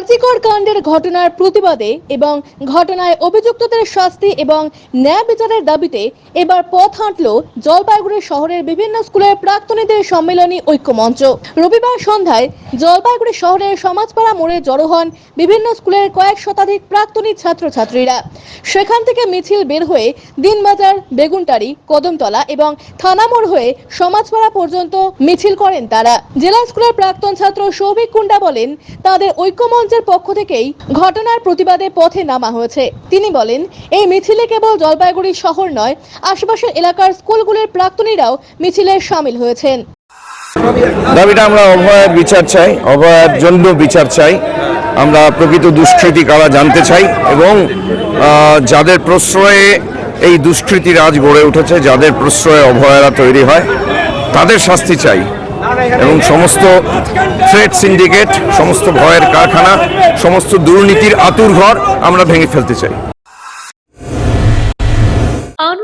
আরজিকর কাণ্ডের ঘটনার প্রতিবাদে এবং ঘটনায় অভিযুক্তদের শাস্তি এবং ন্যায় বিচারের দাবিতে এবার পথ হাঁটল জলপাইগুড়ি শহরের বিভিন্ন স্কুলের প্রাক্তনীদের সম্মেলনী ঐক্যমঞ্চ। রবিবার সন্ধ্যায় জলপাইগুড়ি শহরের সমাজপাড়া মোড়ে জড়ো হন বিভিন্ন স্কুলের কয়েক শতাধিক প্রাক্তনী ছাত্রছাত্রীরা। সেখান থেকে মিছিল বের হয়ে দিনবাজার বেগুনটারি কদমতলা এবং থানামোড় হয়ে সমাজপাড়া পর্যন্ত মিছিল করেন তারা। জেলা স্কুলের প্রাক্তন ছাত্র সৌভিক কুন্ডা বলেন, তাদের ঐক্যমঞ্চের পক্ষ থেকেই ঘটনার প্রতিবাদে পথে নামা হয়েছে। তিনি বলেন, এই মিছিলে কেবল জলপাইগুড়ি শহর নয়, আশেপাশের এলাকার স্কুলগুলির প্রাক্তনীরাও মিছিলে সামিল হয়েছেন। দাবিটা আমরা অভয়ের বিচার চাই, অভয়ের জন্য বিচার চাই। আমরা প্রকৃত দুষ্কৃতি কারা জানতে চাই এবং যাদের প্রশ্রয়ে এই দুষ্কৃতি রাজ গড়ে উঠেছে, যাদের প্রশ্রয়ে অভয়েরা তৈরি হয়, তাদের শাস্তি চাই। এবং সমস্ত ট্রেড সিন্ডিকেট সমস্ত ভয়ের কারখানা, সমস্ত দুর্নীতির আতুর ঘর আমরা ভেঙে ফেলতে চাই।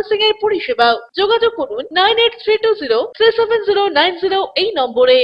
এর পরিষেবা যোগাযোগ করুন nine eight three two zero three seven zero nine zero এই নম্বরে।